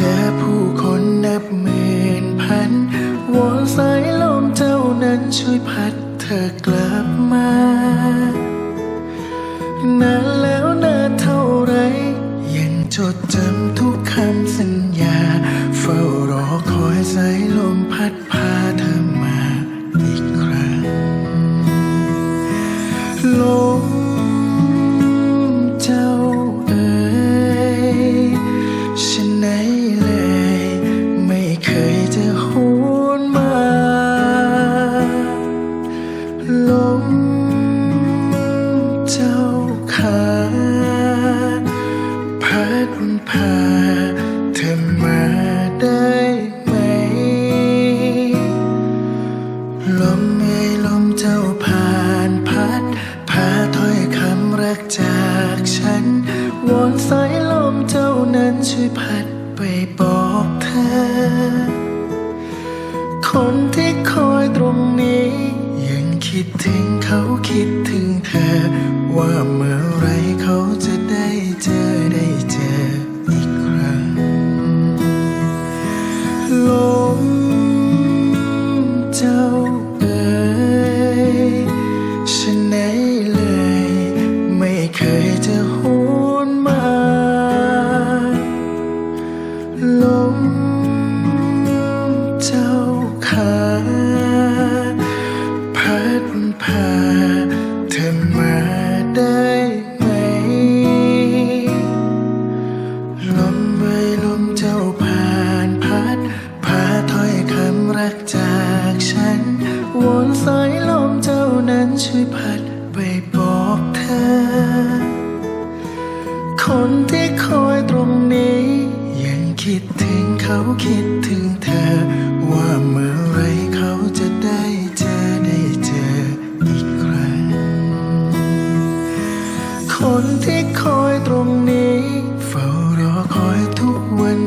จอผู้คนนับหมื่นพันวอนสายลมเจ้านั้นช่วยพัดเธอกลับมานานแล้วนานเท่าไร ยังจดจำทุกคำสัญญา เฝ้ารอคอยสายลมพัด เจ้าขาพัดพาเธอมาได้ไหม ลมเอ่ยลมเจ้าผ่านพัด พาถ้อยคำรักจากฉัน วอนสายลมเจ้านั้นช่วยพัดไปบอกเธอ คนที่คอยตรงนี้ ยังคิดถึงเขาคิดถึง ว่าเมื่อไรเขาจะได้เจอได้เจออีกครั้งลมเจ้าเอ๋ยฉันไหนเลย ไม่เคยจะหวนมาลมเจ้าขาพัดพาเธอมาากฉันวอนสายลมเจ้านั้นช่วยพัดไปบอกเธอ คนที่คอยตรงนี้ ยังคิดถึงเขาคิดถึงเธอ ว่าเมื่อไรเขาจะได้เจอได้เจออีกครั้ง คนที่คอยตรงนี้ เฝ้ารอคอยทุกวัน